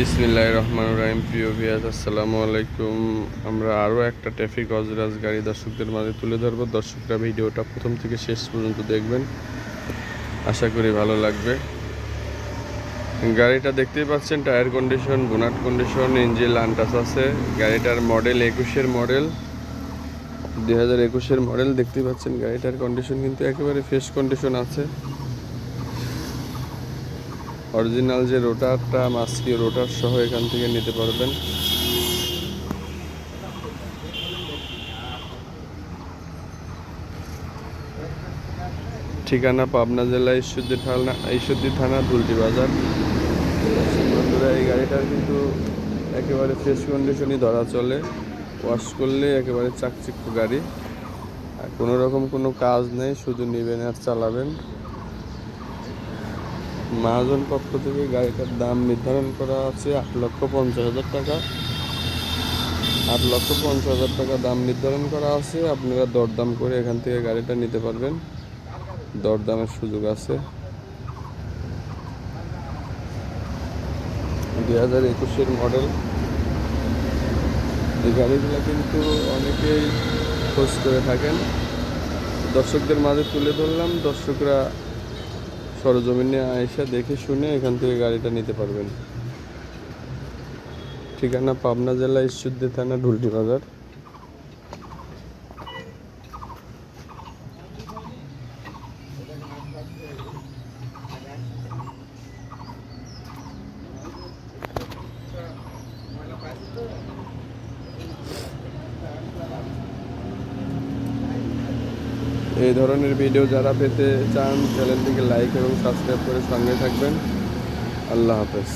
বিসমিল্লাহ রহমান রাহিম। প্রিয় ভিয়াজ আসসালামু আলাইকুম। আমরা আরও একটা ট্রাফিক অজরাজ গাড়ি দর্শকদের মাঝে তুলে ধরবো। দর্শকরা ভিডিওটা প্রথম থেকে শেষ পর্যন্ত দেখবেন। আশা করি ভালো লাগবে। গাড়িটা দেখতেই পাচ্ছেন, tyre condition, bonnet condition, engine লান্টাস আছে। গাড়িটার মডেল একুশের মডেল। দুই হাজার একুশের মডেল দেখতেই পাচ্ছেন, গাড়িটার কন্ডিশন কিন্তু একেবারে ফ্রেশ কন্ডিশন আছে। অরিজিনাল যে রোটারটা মাস্কি রোটার সহ এখান থেকে নিতে পারবেন। ঠিকানা পাবনা জেলা ঈশ্বরদী থানা ঈশ্বরদী থানা, দুলটি বাজার। বন্ধুরা, এই গাড়িটার কিন্তু একেবারে ফ্রেশ কন্ডিশনই ধরা চলে। ওয়াশ করলে একেবারে চাকচিক্য গাড়ি। আর কোনো রকম কোনো কাজ নেই, শুধু নেবেন আর চালাবেন। মহাজন পক্ষ থেকে গাড়িটার দাম নির্ধারণ করা আছে আট লক্ষ পঞ্চাশ হাজার টাকা। আট লক্ষ পঞ্চাশ হাজার টাকা দাম নির্ধারণ করা আছে। আপনারা দরদাম করে এখান থেকে গাড়িটা নিতে পারবেন। দরদামের সুযোগ আছে। দুই হাজার একুশের মডেল। এই গাড়িগুলো কিন্তু অনেকেই খোঁজ করে থাকেন। দর্শকদের মাঝে তুলে ধরলাম। দর্শকরা সরজমিনে আয়সা দেখে শুনে এখান থেকে গাড়িটা নিতে পারবেন। ঠিকানা পাবনা জেলা ঈশ্বরদী থানা ঢুলটি বাজার এই ধরনের ভিডিও যারা পেতে চান চ্যানেলটিকে লাইক এবং সাবস্ক্রাইব করে সঙ্গে থাকবেন। আল্লাহ হাফেজ।